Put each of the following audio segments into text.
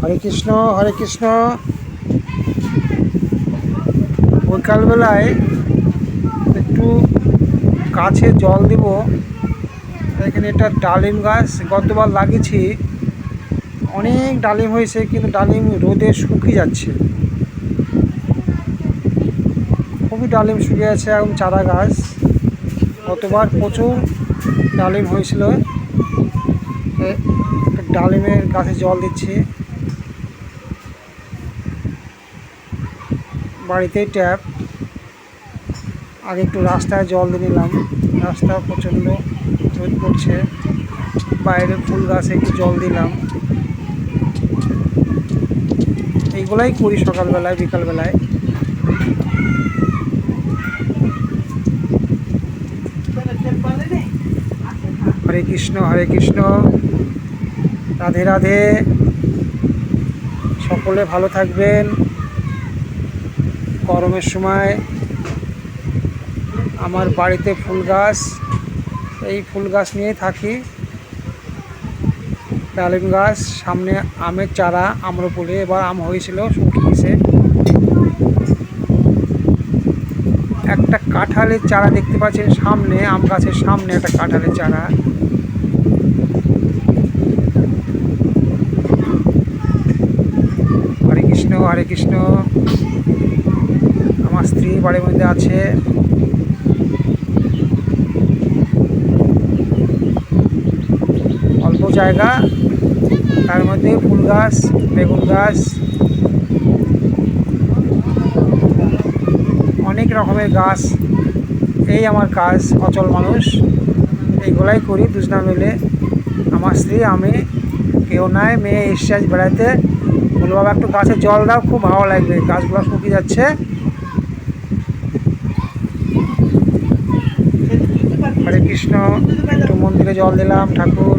হরে কৃষ্ণ হরে কৃষ্ণ। বিকালবেলায় একটু গাছে জল দেব। এখানে একটা ডালিম গাছ গতবার লাগিয়েছি। অনেক ডালিম হয়েছে, কিন্তু ডালিম রোদে শুকিয়ে যাচ্ছে। খুবই ডালিম শুকিয়ে আছে এখন চারা গাছ। গতবার প্রচুর ডালিম হয়েছিল। ডালিমের গাছে জল দিচ্ছি। বাড়িতেই ট্যাপ। আগে একটু রাস্তায় জল দিয়ে নিলাম। রাস্তা প্রচণ্ড রোদ পড়ছে বাইরে ফুল গাছে একটু জল দিলাম। এইগুলাই করি সকালবেলায়, বিকালবেলায়। হরে কৃষ্ণ হরে কৃষ্ণ। রাধে রাধে। সকলে ভালো থাকবেন। গরমের সময় আমার বাড়িতে ফুল গাছ, এই ফুল গাছ নিয়েই থাকি। ডালিম গাছ, সামনে আমের চারা, আম্রপুলে, এবার আম হয়েছিল শুকিয়েছে একটা কাঁঠালের চারা দেখতে পাচ্ছেন সামনে, আম গাছের সামনে একটা কাঁঠালের চারা। হরে কৃষ্ণ হরে কৃষ্ণ। আমার স্ত্রী বাড়ির মধ্যে আছে। অল্প জায়গা, তার মধ্যে ফুল গাছ, বেগুন গাছ। অনেক রকমের গাছ। এই আমার কাজ, অচল মানুষ। এইগুলাই করি দুজনা মিলে। আমার স্ত্রী, আমি, কেউ নাই, মেয়ে আজ বেড়াতে বলব বাবা, একটু গাছে জল দাও, খুব ভালো লাগবে। গাছগুলো শুকিয়ে যাচ্ছে হরে কৃষ্ণ, একটু মন্দিরে জল দিলাম, ঠাকুর।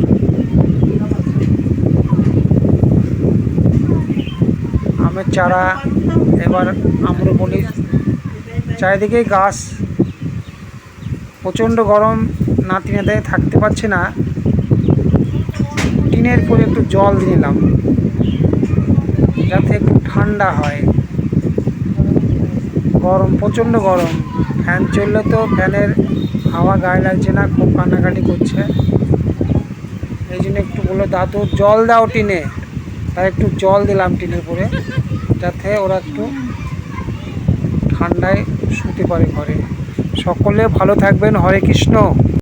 আমের চারা, এবার আম্রপলি। চারিদিকে গাছ। প্রচণ্ড গরম নাতিনেতে থাকতে পারছে না। টিনের করে একটু জল দিয়ে নিলাম, যাতে একটু ঠান্ডা হয়। গরম, প্রচণ্ড গরম। ফ্যান চললে তো ফ্যানের হাওয়া গায়ে লাগছে না, খুব কান্নাকাটি করছে। এই জন্য একটু বলল, দাদু, জল দাও টিনে। তাই একটু জল দিলাম টিনের উপরে, যাতে ওরা একটু ঠান্ডায় শুতে পারে ঘরে। সকলে ভালো থাকবেন। হরে কৃষ্ণ।